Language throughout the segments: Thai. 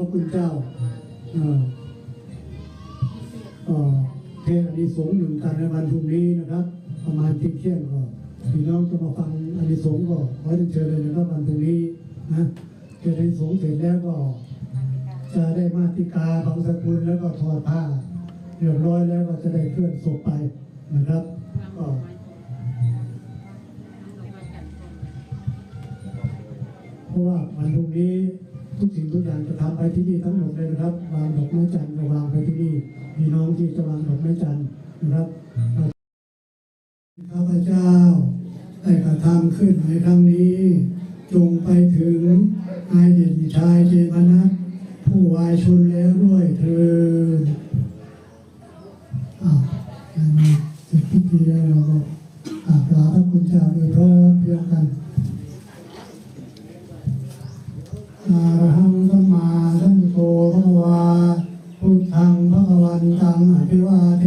ระคุณเจ้าเอ่อก็เทศอานิสงส์หนึ่งกันในวันพรุ่งนี้นะครับ ประมาณเที่ยงเที่ยงก็พี่น้องจะมาฟังอานิสงส์ก็ขอเรียนเชิญเลยนะครับวันพรุ่งนี้นะเทศน์อนิสงส์เสร็จแล้วก็จะได้มาติกาของสกุลแล้วก็ทอดผ้าเรียบร้อยแล้วก็จะได้เคลื่อนศพไปนะครับก็เพราะว่าวันพรุ่งนี้ ทุกสิ่งทุกอย่างจะทำไปที่นี่ทั้งหมดเลยนะครับ วางดอกไม้จันทร์ก็วางไปที่นี่มีน้องที่จะวางดอกไม้จันทร์นะครับข้าพเจ้าได้กระทำขึ้นในครั้งนี้ จงไปถึงนายเด่นชายเจมนัสผู้วายชนแล้วด้วยเธออ้าวยังมีสิทธิพิธีแล้วเราก็กราบลาพระคุณเจ้าโดยพร้อม เพรียงกันอาหังสัมมาสัมพุทโธพระวาพุทธังพระวันตังอภิวาเท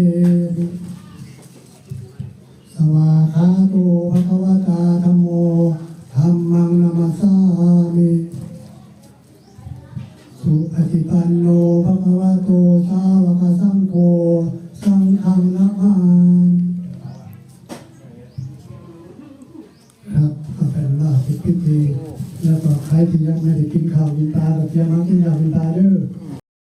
สวาคาโตภะคะวตาธัมโมธัมมังนามัสสามิสุปฏิปันโนภะคะวะโตสาวกสังโฆสังฆังนะมาครับก็เป็นราชพิธี แล้วก็ใครที่ยังไม่ได้กินข้าวกินปลาก็เตรียมมากินข้าวกินปลา